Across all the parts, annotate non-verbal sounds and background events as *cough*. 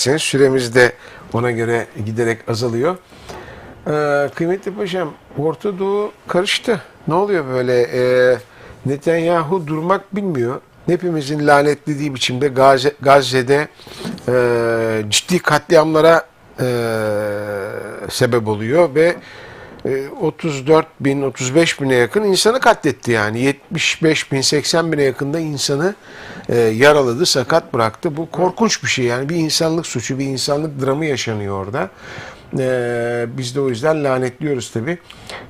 Süremiz de ona göre giderek azalıyor. Ee, kıymetli paşam, Orta Doğu karıştı. Ne oluyor böyle? Ee, Netanyahu durmak bilmiyor. Hepimizin lanetlediği biçimde Gazze, Gazze'de e, ciddi katliamlara e, sebep oluyor ve 34 bin, 35 bine yakın insanı katletti yani. 75 bin, 80 bine yakında insanı e, yaraladı, sakat bıraktı. Bu korkunç bir şey yani. Bir insanlık suçu, bir insanlık dramı yaşanıyor orada. E, biz de o yüzden lanetliyoruz tabii.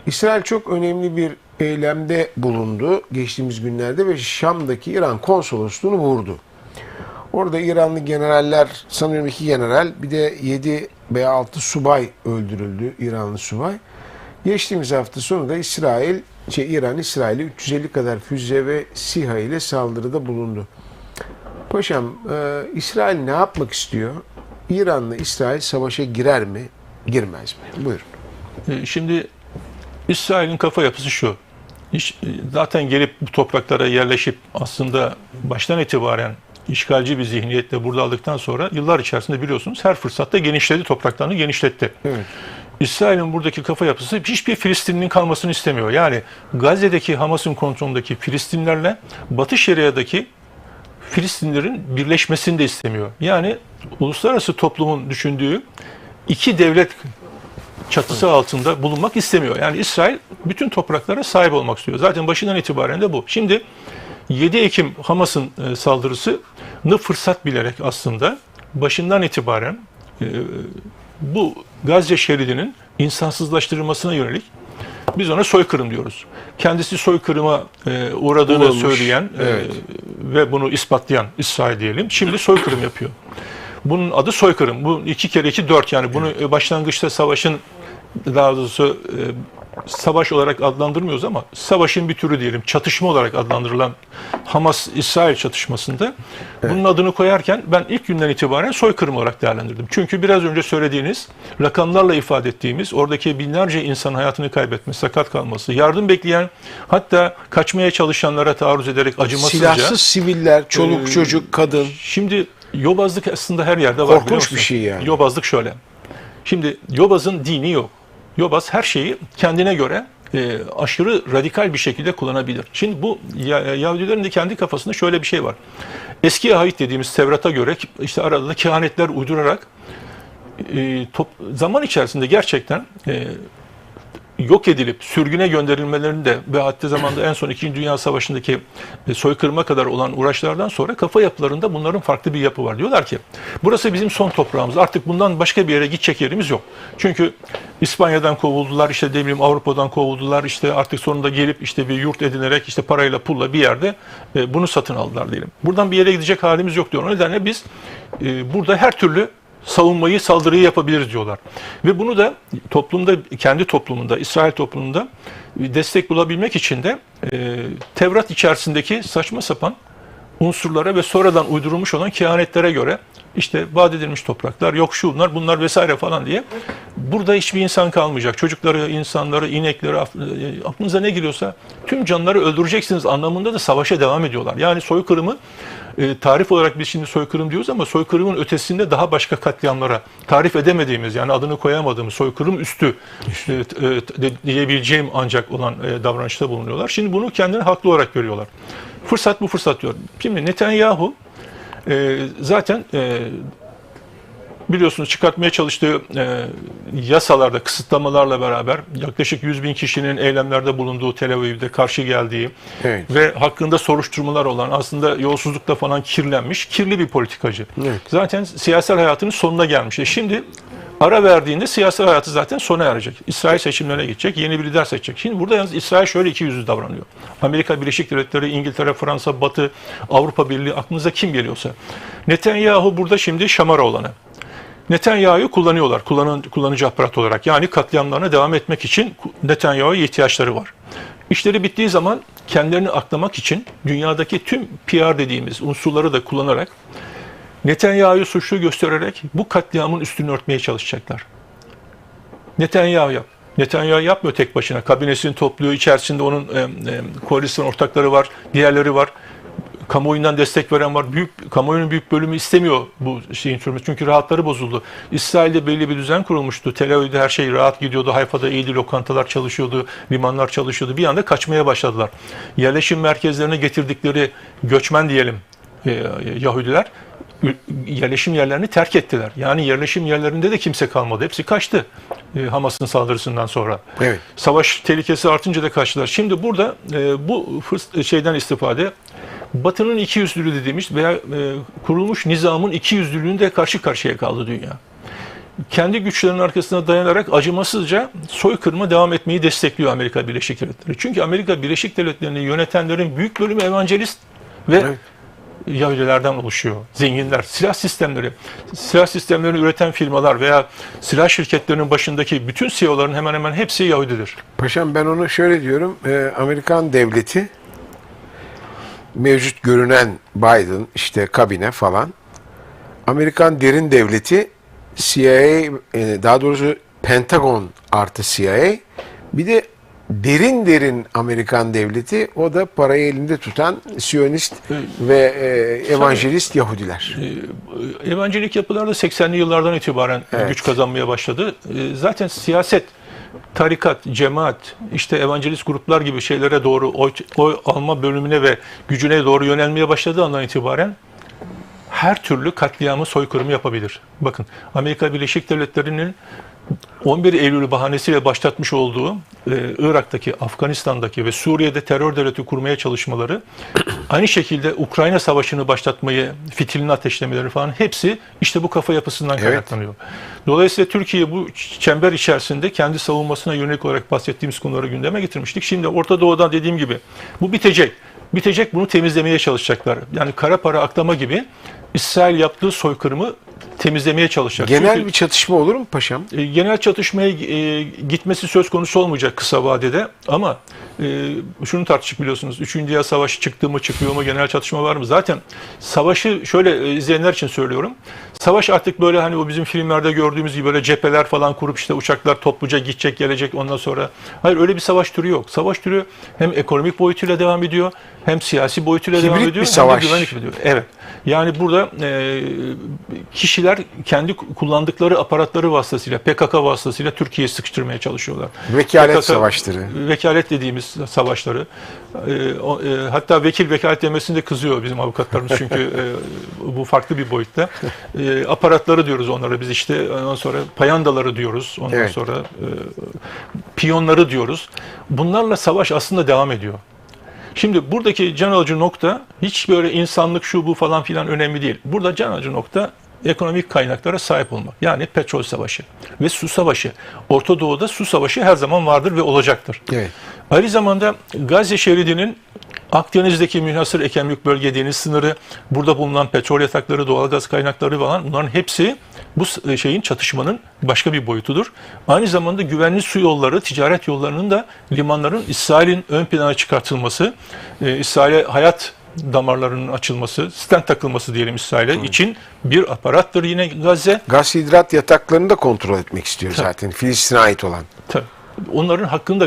İsrail çok önemli bir eylemde bulundu geçtiğimiz günlerde ve Şam'daki İran konsolosluğunu vurdu. Orada İranlı generaller, sanıyorum iki general, bir de 7 veya 6 subay öldürüldü, İranlı subay. Geçtiğimiz hafta sonu da İsrail, şey İran İsrail'e 350 kadar füze ve SİHA ile saldırıda bulundu. Paşam, e, İsrail ne yapmak istiyor? İran'la İsrail savaşa girer mi, girmez mi? Buyurun. E, Şimdi İsrail'in kafa yapısı şu. İş- e, Zaten gelip bu topraklara yerleşip aslında baştan itibaren işgalci bir zihniyetle burada aldıktan sonra yıllar içerisinde biliyorsunuz her fırsatta genişledi, topraklarını genişletti. Evet. İsrail'in buradaki kafa yapısı hiçbir Filistinlinin kalmasını istemiyor. Yani Gazze'deki Hamas'ın kontrolündeki Filistinlerle Batı Şeria'daki Filistinlerin birleşmesini de istemiyor. Yani uluslararası toplumun düşündüğü iki devlet çatısı altında bulunmak istemiyor. Yani İsrail bütün topraklara sahip olmak istiyor. Zaten başından itibaren de bu. Şimdi 7 Ekim Hamas'ın e, saldırısını fırsat bilerek aslında başından itibaren e, bu Gazze şeridinin insansızlaştırılmasına yönelik biz ona soykırım diyoruz. Kendisi soykırıma e, uğradığını Uğramış, söyleyen e, evet. ve bunu ispatlayan İsrail diyelim. Şimdi soykırım yapıyor. Bunun adı soykırım. Bu iki kere iki dört yani bunu e, başlangıçta savaşın daha doğrusu e, savaş olarak adlandırmıyoruz ama savaşın bir türü diyelim çatışma olarak adlandırılan Hamas-İsrail çatışmasında bunun adını koyarken ben ilk günden itibaren soykırım olarak değerlendirdim. Çünkü biraz önce söylediğiniz rakamlarla ifade ettiğimiz oradaki binlerce insan hayatını kaybetmesi, sakat kalması, yardım bekleyen hatta kaçmaya çalışanlara taarruz ederek acımasızca Silahsız siviller, çoluk Ee, çocuk, kadın. Şimdi yobazlık aslında her yerde var. Korkunç bir şey yani. Yobazlık şöyle. Şimdi yobazın dini yok. Yobaz her şeyi kendine göre e, aşırı radikal bir şekilde kullanabilir. Şimdi bu Ya- Yahudilerin de kendi kafasında şöyle bir şey var. Eski ahit dediğimiz Tevrat'a göre işte arada da kehanetler uydurarak e, top- zaman içerisinde gerçekten e, yok edilip sürgüne gönderilmelerini de ve hatta zamanda en son 2. Dünya Savaşı'ndaki e, soykırıma kadar olan uğraşlardan sonra kafa yapılarında bunların farklı bir yapı var. Diyorlar ki burası bizim son toprağımız artık bundan başka bir yere gidecek yerimiz yok. Çünkü İspanya'dan kovuldular işte ne Avrupa'dan kovuldular işte artık sonunda gelip işte bir yurt edinerek işte parayla pulla bir yerde e, bunu satın aldılar diyelim. Buradan bir yere gidecek halimiz yok diyor. O nedenle biz e, burada her türlü savunmayı, saldırıyı yapabiliriz diyorlar. Ve bunu da toplumda, kendi toplumunda, İsrail toplumunda destek bulabilmek için de e, Tevrat içerisindeki saçma sapan unsurlara ve sonradan uydurulmuş olan kehanetlere göre işte vaat edilmiş topraklar, yok şu bunlar, bunlar vesaire falan diye burada hiçbir insan kalmayacak. Çocukları, insanları, inekleri, e, aklınıza ne giriyorsa tüm canlıları öldüreceksiniz anlamında da savaşa devam ediyorlar. Yani soykırımı e, tarif olarak biz şimdi soykırım diyoruz ama soykırımın ötesinde daha başka katliamlara tarif edemediğimiz yani adını koyamadığımız soykırım üstü e, e, diyebileceğim ancak olan e, davranışta bulunuyorlar. Şimdi bunu kendine haklı olarak görüyorlar. Fırsat bu fırsat diyor. Şimdi Netanyahu e, zaten e, biliyorsunuz çıkartmaya çalıştığı e, yasalarda, kısıtlamalarla beraber yaklaşık 100 bin kişinin eylemlerde bulunduğu Tel Aviv'de karşı geldiği Evet. ve hakkında soruşturmalar olan aslında yolsuzlukla falan kirlenmiş, kirli bir politikacı. Evet. Zaten siyasal hayatının sonuna gelmiş. E şimdi ara verdiğinde siyasal hayatı zaten sona erecek. İsrail seçimlerine gidecek, yeni bir lider seçecek. Şimdi burada yalnız İsrail şöyle iki yüzlü davranıyor. Amerika Birleşik Devletleri, İngiltere, Fransa, Batı, Avrupa Birliği aklınıza kim geliyorsa. Netanyahu burada şimdi şamara olanı. Netanyahu'yu kullanıyorlar kullanın, kullanıcı aparat olarak. Yani katliamlarına devam etmek için Netanyahu'ya ihtiyaçları var. İşleri bittiği zaman kendilerini aklamak için dünyadaki tüm PR dediğimiz unsurları da kullanarak Netanyahu'yu suçlu göstererek bu katliamın üstünü örtmeye çalışacaklar. Netanyahu yap. Netanyahu yapmıyor tek başına. Kabinesini topluyor. İçerisinde onun e, e, koalisyon ortakları var, diğerleri var. Kamuoyundan destek veren var. Büyük kamuoyunun büyük bölümü istemiyor bu şeyin sürmesi. Çünkü rahatları bozuldu. İsrail'de belli bir düzen kurulmuştu. Tel Aviv'de her şey rahat gidiyordu. Hayfa'da iyiydi. Lokantalar çalışıyordu. Limanlar çalışıyordu. Bir anda kaçmaya başladılar. Yerleşim merkezlerine getirdikleri göçmen diyelim e, Yahudiler yerleşim yerlerini terk ettiler. Yani yerleşim yerlerinde de kimse kalmadı. Hepsi kaçtı e, Hamas'ın saldırısından sonra. Evet. Savaş tehlikesi artınca da kaçtılar. Şimdi burada e, bu şeyden istifade Batı'nın iki yüzlülüğü dediğimiz veya e, kurulmuş nizamın iki yüzlülüğünde karşı karşıya kaldı dünya. Kendi güçlerinin arkasına dayanarak acımasızca soykırıma devam etmeyi destekliyor Amerika Birleşik Devletleri. Çünkü Amerika Birleşik Devletleri'ni yönetenlerin büyük bölümü evangelist ve Evet. Yahudilerden oluşuyor. Zenginler, silah sistemleri, silah sistemlerini üreten firmalar veya silah şirketlerinin başındaki bütün CEO'ların hemen hemen hepsi Yahudidir. Paşam ben onu şöyle diyorum. e, Amerikan devleti mevcut görünen Biden işte kabine falan Amerikan derin devleti CIA e, daha doğrusu Pentagon artı CIA bir de derin derin Amerikan devleti o da parayı elinde tutan Siyonist ve e, evangelist Yahudiler. Ee, Evangelik yapılarda 80'li yıllardan itibaren Evet. güç kazanmaya başladı. Zaten siyaset, tarikat, cemaat, işte evangelist gruplar gibi şeylere doğru oy, oy alma bölümüne ve gücüne doğru yönelmeye başladığı andan itibaren her türlü katliamı, soykırımı yapabilir. Bakın Amerika Birleşik Devletleri'nin 11 Eylül bahanesiyle başlatmış olduğu e, Irak'taki, Afganistan'daki ve Suriye'de terör devleti kurmaya çalışmaları *clears throat* aynı şekilde Ukrayna Savaşı'nı başlatmayı, fitilini ateşlemeleri falan hepsi işte bu kafa yapısından Evet. kaynaklanıyor. Dolayısıyla Türkiye bu çember içerisinde kendi savunmasına yönelik olarak bahsettiğimiz konuları gündeme getirmiştik. Şimdi Orta Doğu'dan dediğim gibi bu bitecek. Bitecek bunu temizlemeye çalışacaklar. Yani kara para aklama gibi İsrail yaptığı soykırımı temizlemeye çalışacak. Genel Çünkü- bir çatışma olur mu paşam? e, genel çatışmaya e, gitmesi söz konusu olmayacak kısa vadede ama e, şunu tartışık biliyorsunuz. Üçüncü Dünya Savaşı çıktı mı çıkıyor mu genel çatışma var mı? Zaten savaşı şöyle e, izleyenler için söylüyorum. Savaş artık böyle hani o bizim filmlerde gördüğümüz gibi böyle cepheler falan kurup işte uçaklar topluca gidecek gelecek ondan sonra. Hayır öyle bir savaş türü yok. Savaş türü hem ekonomik boyutuyla devam ediyor hem siyasi boyutuyla Hibrit devam bir ediyor hem de savaş. güvenlik ediyor. Evet. Yani burada e, kişiler kendi kullandıkları aparatları vasıtasıyla, PKK vasıtasıyla Türkiye'yi sıkıştırmaya çalışıyorlar. Vekalet PKK savaşları. Vekalet dediğimiz savaşları. E, o- e, hatta vekil vekalet demesinde kızıyor bizim avukatlarımız çünkü e, bu farklı bir boyutta. E, aparatları diyoruz onlara biz işte ondan sonra payandaları diyoruz. Ondan Evet. sonra e, piyonları diyoruz. Bunlarla savaş aslında devam ediyor. Şimdi buradaki can alıcı nokta hiç böyle insanlık şu bu falan filan önemli değil. Burada can alıcı nokta ekonomik kaynaklara sahip olmak. Yani petrol savaşı ve su savaşı. Orta Doğu'da su savaşı her zaman vardır ve olacaktır. Evet. Aynı zamanda Gazze şeridinin Akdeniz'deki münhasır ekemlik bölge deniz sınırı, burada bulunan petrol yatakları, doğalgaz kaynakları falan bunların hepsi bu s- şeyin çatışmanın başka bir boyutudur. Aynı zamanda güvenli su yolları, ticaret yollarının da limanların İsrail'in ön plana çıkartılması, e, İsrail'e hayat damarlarının açılması, stent takılması diyelim İsrail'e için bir aparattır yine Gazze. Gaz hidrat yataklarını da kontrol etmek istiyor zaten. Filistin'e ait olan. Tabii. Onların hakkında